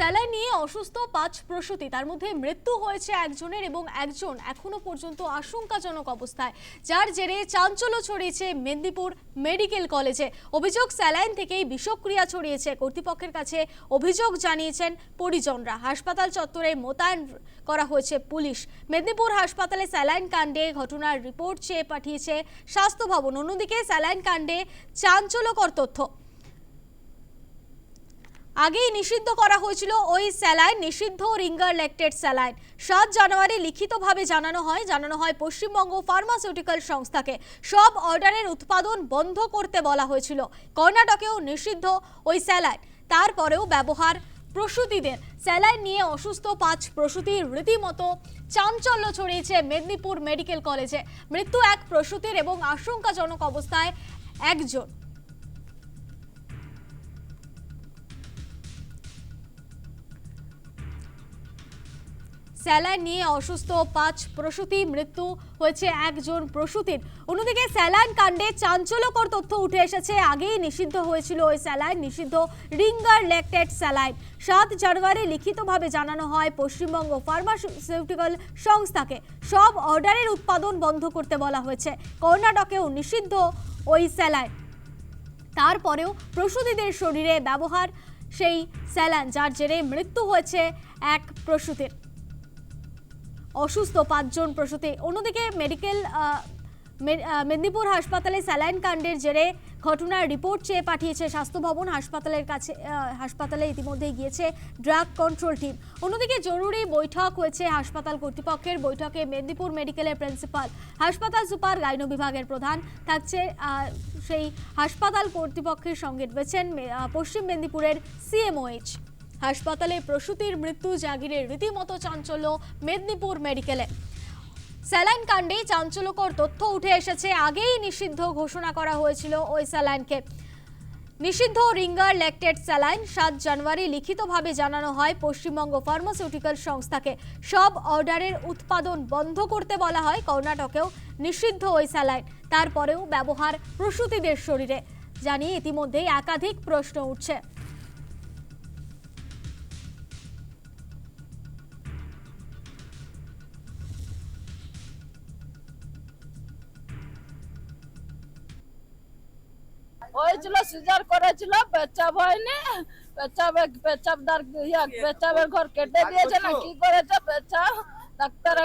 Saline নিয়ে অসুস্থ পাঁচ প্রসূতি। তার মধ্যে মৃত্যু হয়েছে একজনের এবং একজন এখনও পর্যন্ত আশঙ্কাজনক অবস্থায়। যার জেরে চাঞ্চল্য ছড়িয়েছে মেদিনীপুর মেডিকেল কলেজে। অভিযোগ স্যালাইন থেকেই বিষক্রিয়া ছড়িয়েছে। কর্তৃপক্ষের কাছে অভিযোগ জানিয়েছেন পরিজনরা। হাসপাতাল চত্বরে মোতায়েন করা হয়েছে পুলিশ। মেদিনীপুর হাসপাতালে স্যালাইন কাণ্ডে ঘটনার রিপোর্ট চেয়ে পাঠিয়েছে স্বাস্থ্য ভবন। অন্যদিকে স্যালাইন কাণ্ডে চাঞ্চল্যকর তথ্য। আগেই নিষিদ্ধ করা হয়েছিল ওই স্যালাইন, নিষিদ্ধ রিঙ্গার ল্যাকটেড স্যালাইন। সাত জানুয়ারি লিখিতভাবে জানানো হয় জানানো হয় পশ্চিমবঙ্গ ফার্মাসিউটিক্যাল সংস্থাকে। সব অর্ডারের উৎপাদন বন্ধ করতে বলা হয়েছিল। কর্ণাটকেও নিষিদ্ধ ওই স্যালাইন। তারপরেও ব্যবহার প্রসূতিদের। স্যালাইন নিয়ে অসুস্থ পাঁচ প্রসূতির রীতিমতো চাঞ্চল্য ছড়িয়েছে মেদিনীপুর মেডিকেল কলেজে। মৃত্যু এক প্রসূতির এবং আশঙ্কাজনক অবস্থায় একজন। স্যালাইন নিয়ে অসুস্থ পাঁচ প্রসূতি, মৃত্যু হয়েছে একজন প্রসূতির। অন্যদিকে স্যালাইন কাণ্ডে চাঞ্চল্যকর তথ্য উঠে এসেছে। আগেই নিষিদ্ধ হয়েছিল ওই স্যালাইন, নিষিদ্ধ রিঙ্গার ল্যাকটেড স্যালাইন। সাত জানুয়ারি লিখিতভাবে জানানো হয় পশ্চিমবঙ্গ ফার্মাসিউটিক্যাল সংস্থাকে। সব অর্ডারের উৎপাদন বন্ধ করতে বলা হয়েছে। কর্ণাটকেও নিষিদ্ধ ওই স্যালাইন। তারপরেও প্রসূতিদের শরীরে ব্যবহার সেই স্যালাইন, যার জেরে মৃত্যু হয়েছে এক প্রসূতির। অসুস্থ পাঁচজন প্রসূতি। অন্যদিকে মেডিকেল মেদিনীপুর হাসপাতালে স্যালাইন কাণ্ডের জেরে ঘটনার রিপোর্ট চেয়ে পাঠিয়েছে স্বাস্থ্য ভবন হাসপাতালের কাছে হাসপাতালে ইতিমধ্যে গিয়েছে ড্রাগ কন্ট্রোল টিম। অন্যদিকে জরুরি বৈঠক হয়েছে হাসপাতাল কর্তৃপক্ষের বৈঠকে মেদিনীপুর মেডিকেলের প্রিন্সিপাল হাসপাতাল সুপার গাইনো বিভাগের প্রধান থাকছে সেই হাসপাতাল কর্তৃপক্ষের সঙ্গে রয়েছেন পশ্চিম মেদিনীপুরের সিএমওএইচ হাসপাতালে প্রসূতির মৃত্যু, জাগিরের রীতিমতো চাঞ্চল্য মেদিনীপুর মেডিকেলে। স্যালাইন কাণ্ডে চাঞ্চল্যকর তথ্য উঠে এসেছে, আগেই নিষিদ্ধ ঘোষণা করা হয়েছিল ওই স্যালাইনকে। নিষিদ্ধ রিঙ্গার ল্যাকটেড স্যালাইন সাত জানুয়ারি লিখিতভাবে জানানো হয় পশ্চিমবঙ্গ ফার্মাসিউটিক্যাল সংস্থাকে। সব অর্ডারের উৎপাদন বন্ধ করতে বলা হয় কর্ণাটকেও নিষিদ্ধ ওই স্যালাইন। তারপরেও ব্যবহার প্রসূতিদের শরীরে। জানিয়ে ইতিমধ্যেই একাধিক প্রশ্ন উঠছে। হয়েছিল সিজার করেছিল পেচ্ছাপ হয়নি পেচ্ছাপে পেচ্ছাপদার পেচ্ছাপের ঘর কেটে দিয়েছে না কি করেছে পেচ্ছাপ? ডাক্তার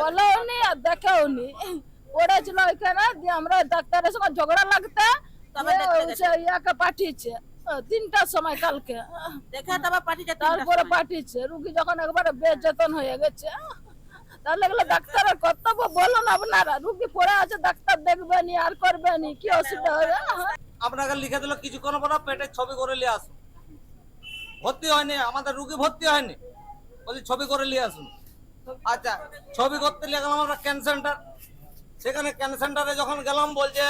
বলেওনি আর দেখেওনি। পড়েছিল ওইখানে দিয়ে আমরা ডাক্তারের সঙ্গে ঝগড়া লাগতে ইয়াকে পাঠিয়েছে। তিনটার সময় কালকে। দেখে তারপর পাঠিয়েছে তারপরে পাঠিয়েছে। রুগী যখন একবারে বেচেতন হয়ে গেছে তাহলে এগুলো ডাক্তারের কর্তব্য বলুন আপনারা। রুগী পড়ে আছে ডাক্তার দেখবেনি আর করবেনি কি অসুবিধা হবে আপনাকে লিখে দিল কিছুক্ষণ পর পেটের ছবি করে নিয়ে আসুন ভর্তি হয়নি, আমাদের রুগী ভর্তি হয়নি। বলছি, ছবি করে নিয়ে আসুন। আচ্ছা ছবি করতে নিয়ে গেলাম আমরা ক্যান সেন্টার। সেখানে ক্যান সেন্টারে যখন গেলাম, বলছে,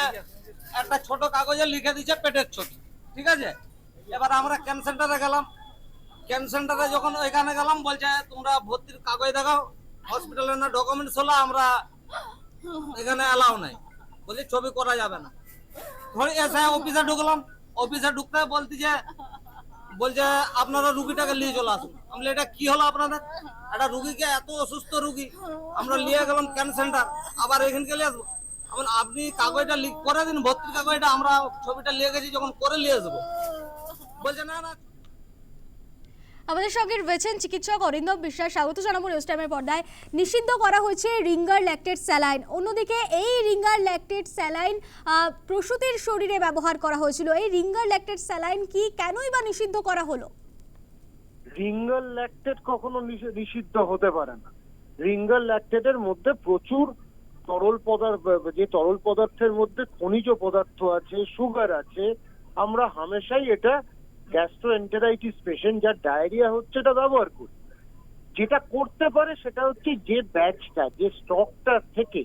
একটা ছোট কাগজে লিখে দিচ্ছে পেটের ছবি। ঠিক আছে? এবার আমরা ক্যান সেন্টারে গেলাম। ক্যান সেন্টারে যখন ওইখানে গেলাম, বলছে, তোমরা ভর্তির কাগজ দেখাও, হসপিটালের না ডকুমেন্টস হলো, আমরা এখানে অ্যালাউ নাই। বলছি, ছবি করা যাবে না। ধরে এসে অফিসে ঢুকলাম। অফিসে ঢুকতে বলতে যে, বলছে, আপনারা রুগীটাকে নিয়ে চলে আসুন। আমি এটা কি হলো আপনাদের? একটা রুগীকে এত অসুস্থ রুগী? আমরা নিয়ে গেলাম ক্যান সেন্টার? আবার এখানকে নিয়ে আসব? আমি আপনি কাগজটা লিখ করে দিন, ভর্তির কাগজটা, আমরা ছবিটা নিয়ে গেছি, যখন করে নিয়ে আসব। বলছে, না না আমাদের সঙ্গে রয়েছেন চিকিৎসক অরিন্দম বিশ্বাস। স্বাগত জানাব নিউজ টাইমের পর্দায়। নিষিদ্ধ করা হয়েছে রিঙ্গার ল্যাকটেড স্যালাইন অন্যদিকে এই রিঙ্গার ল্যাকটেড স্যালাইন প্রসূতির শরীরে ব্যবহার করা হয়েছিল। এই রিঙ্গার ল্যাকটেড স্যালাইন কি কেনই বা নিষিদ্ধ করা হলো? রিঙ্গার ল্যাকটেড কখনো নিষে- নিষিদ্ধ হতে পারে না। রিঙ্গার ল্যাকটেডের মধ্যে প্রচুর তরল পদার্থ, যে তরল পদার্থের মধ্যে খনিজ পদার্থ আছে সুগার আছে, আমরা হামেশাই এটা গ্যাস্ট্রোএন্টেরাইটিস পেশেন্ট যার ডায়রিয়া হচ্ছে এটা ব্যবহার করি যেটা করতে পারে সেটা হচ্ছে যে ব্যাচটা যে স্টকটা থেকে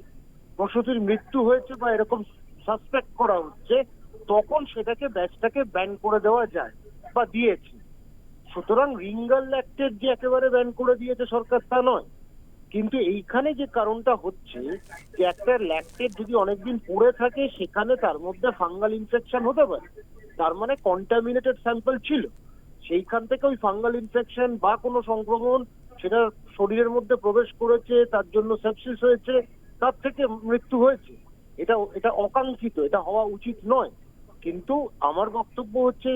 প্রসূতির মৃত্যু হয়েছে বা এরকম সাসপেক্ট করা হচ্ছে, তখন সেটাকে ব্যাচটাকে ব্যান করে দেওয়া যায় বা দিয়েছে। সুতরাং রিঙ্গাল ল্যাকটেড যে একেবারে ব্যান করে দিয়েছে সরকার তা নয়। কিন্তু এইখানে যে কারণটা হচ্ছে যে একটা ল্যাকটেড যদি অনেকদিন পড়ে থাকে, সেখানে তার মধ্যে ফাঙ্গাল ইনফেকশন হতে পারে। তার মানে কন্টামিনেটেড স্যাম্পল ছিল। সেইখান থেকে ওই ফাঙ্গাল ইনফেকশন বা কোনো সংক্রমণ, সেটা শরীরের মধ্যে প্রবেশ করেছে, তার জন্য সেপসিস হয়েছে, তার থেকে মৃত্যু হয়েছে। এটা এটা অকাঙ্ক্ষিত, এটা হওয়া উচিত নয়। কিন্তু আমার বক্তব্য হচ্ছে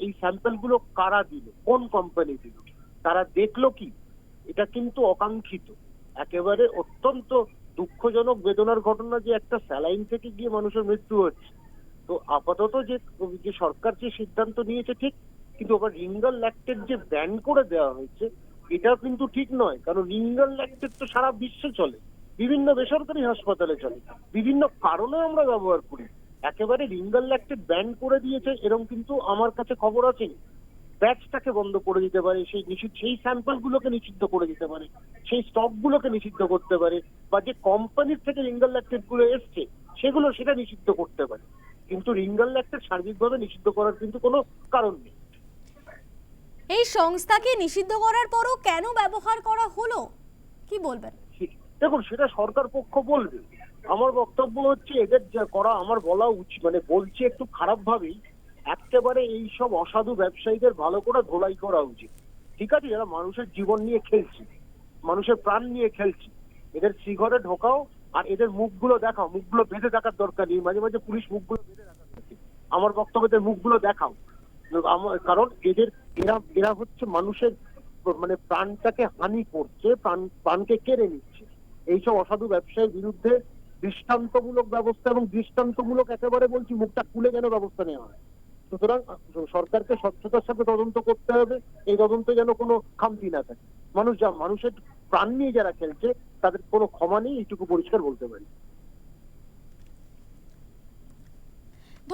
এই স্যাম্পলগুলো কারা দিল? কোন কোম্পানি দিল? তারা দেখল কি? এটা কিন্তু অকাঙ্ক্ষিত। একেবারে অত্যন্ত দুঃখজনক, বেদনার ঘটনা যে একটা স্যালাইন থেকে গিয়ে মানুষের মৃত্যু হচ্ছে। তো আপাতত যে যে সরকার যে সিদ্ধান্ত নিয়েছে ঠিক, কিন্তু আবার রিঙ্গাল ল্যাকটেড যে ব্যান করে দেওয়া হয়েছে এটা কিন্তু ঠিক নয়। কারণ রিঙ্গাল ল্যাকটেড তো সারা বিশ্বে চলে। বিভিন্ন বেসরকারি হাসপাতালে চলে। বিভিন্ন কারণে আমরা ব্যবহার করি। একেবারে রিঙ্গাল ল্যাকটেড ব্যান করে দিয়েছে এরকম কিন্তু আমার কাছে খবর আছে। ব্যাচটাকে বন্ধ করে দিতে পারে, সেই নিষিদ্ধ, সেই স্যাম্পল গুলোকে নিষিদ্ধ করে দিতে পারে, সেই স্টক গুলোকে নিষিদ্ধ করতে পারে, বা যে কোম্পানির থেকে রিঙ্গাল ল্যাকটেডগুলো এসছে, সেগুলো সেটা নিষিদ্ধ করতে পারে। কিন্তু রিঙ্গাল ল্যাকটেড সার্বিকভাবে নিষিদ্ধ করার কিন্তু কোনো কারণ নেই। এই সংস্থাকে নিষিদ্ধ করার পরও কেন ব্যবহার করা হলো? কি বলবেন? দেখুন সেটা সরকার পক্ষ বলবে। আমার বক্তব্য হচ্ছে এদের যা করা আমার বলা উচিত মানে বলছি একটু খারাপ ভাবেই একেবারে এই সব অসাধু ব্যবসায়ীদের ভালো করে ধোলাই করা উচিত। ঠিক আছে যারা মানুষের জীবন নিয়ে খেলছে মানুষের প্রাণ নিয়ে খেলছে এদের শ্রীঘরে ঢোকাও আর এদের মুখগুলো দেখাও, মুখগুলো বেঁধে দেখার দরকার নেই। মাঝে মাঝে পুলিশ মুখগুলো বেঁধে দরকার আমার বক্তব্য এদের মুখগুলো দেখাও। কারণ এদের, এরা এরা হচ্ছে মানুষের মানে প্রাণটাকে হানি করছে, প্রাণ, প্রাণকে কেড়ে নিচ্ছে। এইসব অসাধু ব্যবসায়ীর বিরুদ্ধে দৃষ্টান্তমূলক ব্যবস্থা এবং দৃষ্টান্তমূলক একেবারে বলছি মুখটা খুলে যেন ব্যবস্থা নেওয়া হয়? সুতরাং, সরকারকে স্বচ্ছতার সাথে তদন্ত করতে হবে। এই তদন্তে যেন কোনো খামতি না থাকে। মানুষ যা, মানুষের প্রাণ নিয়ে যারা খেলছে তাদের কোনো ক্ষমা নেই, এইটুকু পরিষ্কার বলতে পারি।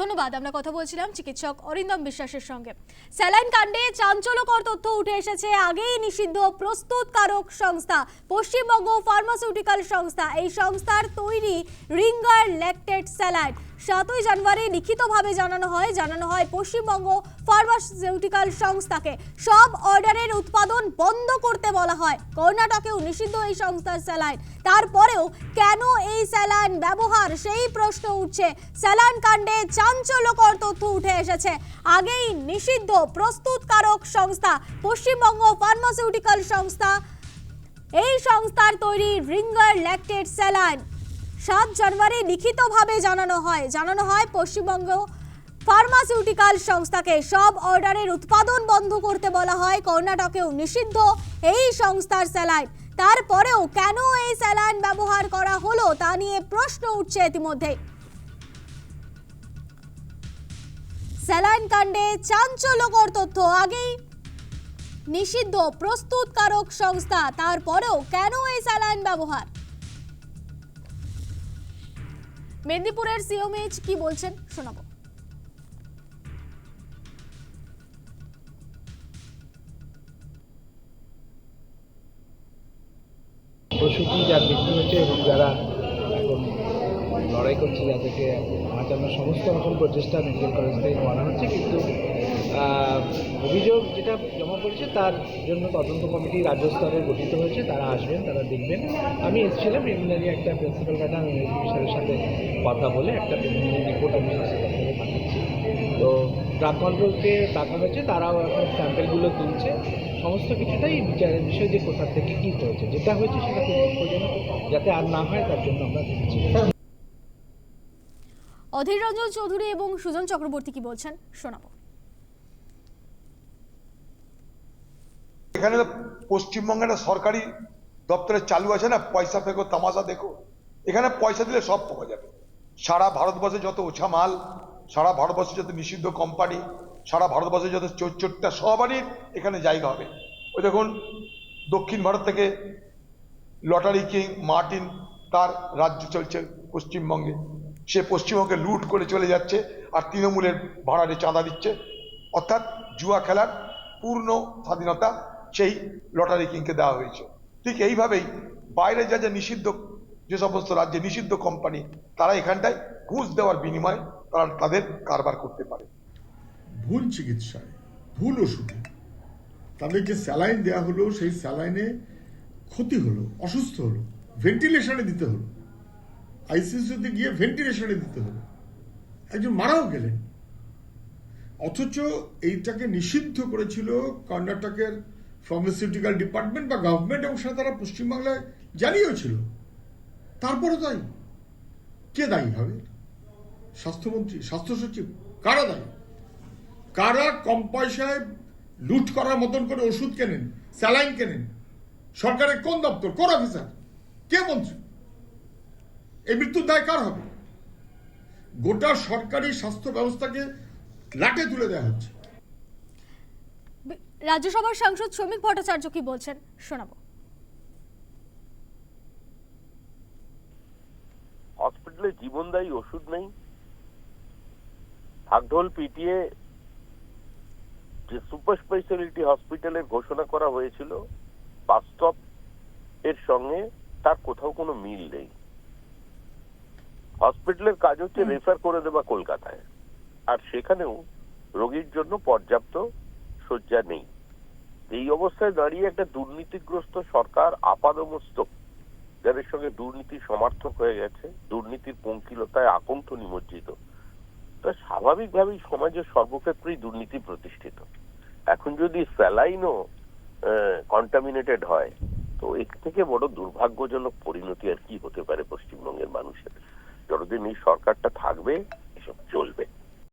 ধন্যবাদ, আমরা কথা বলছিলাম চিকিৎসক অরিন্দম বিশ্বাসের সঙ্গে। স্যালাইন কাণ্ডে চাঞ্চল্যকর তথ্য উঠে এসেছে, আগেই নিষিদ্ধ প্রস্তুতকারক সংস্থা, পশ্চিমবঙ্গ ফার্মাসিউটিক্যাল সংস্থা। এই সংস্থার তৈরি রিঙ্গার ল্যাকটেড স্যালাইন। সাতই জানুয়ারি লিখিতভাবে জানানো হয় জানানো হয় পশ্চিমবঙ্গ ফার্মাসিউটিক্যাল সংস্থাকে। সব অর্ডারের উৎপাদন বন্ধ করতে বলা হয়। কর্ণাটকেও নিষিদ্ধ এই সংস্থার স্যালাইন। তারপরেও কেন এই স্যালাইন ব্যবহার? সেই প্রশ্ন উঠছে। স্যালাইন কাণ্ডে চাঞ্চল্যকর তথ্য উঠে এসেছে। আগেই নিষিদ্ধ প্রস্তুতকারক সংস্থা, পশ্চিমবঙ্গ ফার্মাসিউটিক্যাল সংস্থা, এই সংস্থার তৈরি রিঙ্গার ল্যাকটেড স্যালাইন। সাত জানুয়ারি লিখিতভাবে জানানো হয়। জানানো হয় পশ্চিমবঙ্গ ফার্মাসিউটিক্যাল সংস্থাকে সব অর্ডারের উৎপাদন বন্ধ করতে বলা হয়। কর্ণাটকেও নিষিদ্ধ এই সংস্থার স্যালাইন। তারপরেও কেন এই স্যালাইন ব্যবহার করা হলো তা নিয়ে প্রশ্ন উঠছে ইতিমধ্যে। স্যালাইন কাণ্ডে চাঞ্চল্যকর তথ্য আগেই নিষিদ্ধ প্রস্তুতকারক সংস্থা। তারপরেও কেন এই স্যালাইন ব্যবহার? মেদিনীপুরের সিওমএইচ কি বলছেন? শোনাবো। প্রসূতি যা বৃদ্ধি হচ্ছে এবং যারা এখন লড়াই করছে, যাদেরকে বাঁচানোর সমস্ত রকম প্রচেষ্টা মেডিকেল কলেজ থেকে করা হচ্ছে, কিন্তু অভিযোগ যেটা জমা পড়েছে, তার জন্য তদন্ত কমিটি রাজ্য স্তরে গঠিত হয়েছে। তারা আসবেন, তারা দেখবেন। আমি এসেছিলাম প্রিলিমিনারি একটা প্রিন্সিপাল ম্যাডাম স্যারের সাথে কথা বলে একটা প্রিলিমিনারি রিপোর্ট আমি পাঠাচ্ছি। তো ড্রাগ কন্ট্রোলকে ডাকা হয়েছে, তারাও এখন স্যাম্পেলগুলো তুলছে। সমস্ত কিছুটাই বিচারের বিষয় যে কোথা থেকে কী হয়েছে, যেটা হয়েছে সেটা খুব দুঃখজনক, যাতে আর না হয় তার জন্য আমরা দেখছি। অধীর রঞ্জন চৌধুরী এবং সুজন চক্রবর্তী কি বলছেন, শোনাবো। এখানে তো পশ্চিমবঙ্গের সরকারি দপ্তরে চালু আছে না, পয়সা ফেকো, তামাশা দেখো। এখানে পয়সা দিলে সব পাওয়া যাবে। সারা ভারতবর্ষে যত ওছা মাল, সারা ভারতবর্ষে যত নিষিদ্ধ কোম্পানি, সারা ভারতবর্ষে যত চোর চোরটা সবারই এখানে জায়গা হবে। ওই দেখুন, দক্ষিণ ভারত থেকে লটারি কিং মার্টিন তার রাজ্য চলছে পশ্চিমবঙ্গে। সে পশ্চিমবঙ্গে লুট করে চলে যাচ্ছে আর তৃণমূলের ভাড়ারে চাঁদা দিচ্ছে। অর্থাৎ জুয়া খেলার পূর্ণ স্বাধীনতা সেই লটারি কিংকে দেওয়া হয়েছে। ঠিক এইভাবেই বাইরে যা যা নিষিদ্ধ, যে সমস্ত রাজ্যে নিষিদ্ধ কোম্পানি তারা এখানটায় ঘুষ দেওয়ার বিনিময়ে তারা তাদের কারবার করতে পারে। ভুল চিকিৎসায়, ভুল ওষুধে। তাদের যে স্যালাইন দেওয়া হলো, সেই স্যালাইনে ক্ষতি হলো, অসুস্থ হলো ভেন্টিলেশনে দিতে হলো। আইসিসিউতে গিয়ে ভেন্টিলেশনে দিতে হলো। একজন মারাও গেলেন। অথচ এইটাকে নিষিদ্ধ করেছিল কর্ণাটকের ফার্মাসিউটিক্যাল ডিপার্টমেন্ট বা গভর্নমেন্ট এবং সেটা তারা পশ্চিমবাংলায় জানিয়েছিল। তারপরে তাই। কে দায়ী হবে? স্বাস্থ্যমন্ত্রী স্বাস্থ্য সচিব কারা দায়ী? কারা কম পয়সায় লুট করার মতন করে ওষুধ কেনেন, স্যালাইন কেনেন? সরকারের কোন দপ্তর, কোন অফিসার? কে মন্ত্রী? এই মৃত্যুর দায় কার হবে? গোটা সরকারি স্বাস্থ্য ব্যবস্থাকে লাটে তুলে দেওয়া হচ্ছে। রাজ্যসভার সাংসদ শ্রমিক ভট্টাচার্য কি বলছেন? শোনাবো। হসপিটালে জীবনদায়ী ওষুধ নেই। ঢাকঢোল পিটিয়ে যে সুপার স্পেশালিটি হসপিটালের ঘোষণা করা হয়েছিল বাস্তব এর সঙ্গে তার কোথাও কোনো মিল নেই। হসপিটালের কাজ হচ্ছে রেফার করে দেওয়া কলকাতায়। আর সেখানেও রোগীর জন্য পর্যাপ্ত শয্যা নেই। এই অবস্থায় দাঁড়িয়ে একটা দুর্নীতিগ্রস্ত সরকার আপাদমস্তক যাদের সঙ্গে দুর্নীতি সমর্থক হয়ে গেছে, দুর্নীতির পঙ্কিলতায় আকণ্ঠ নিমজ্জিত। তা স্বাভাবিকভাবেই সমাজের সর্বক্ষেত্রেই দুর্নীতি প্রতিষ্ঠিত। এখন যদি স্যালাইনও কন্টামিনেটেড হয়, তো এর থেকে বড় দুর্ভাগ্যজনক পরিণতি আর কি হতে পারে পশ্চিমবঙ্গের মানুষের? যতদিন এই সরকারটা থাকবে, এসব চলবে।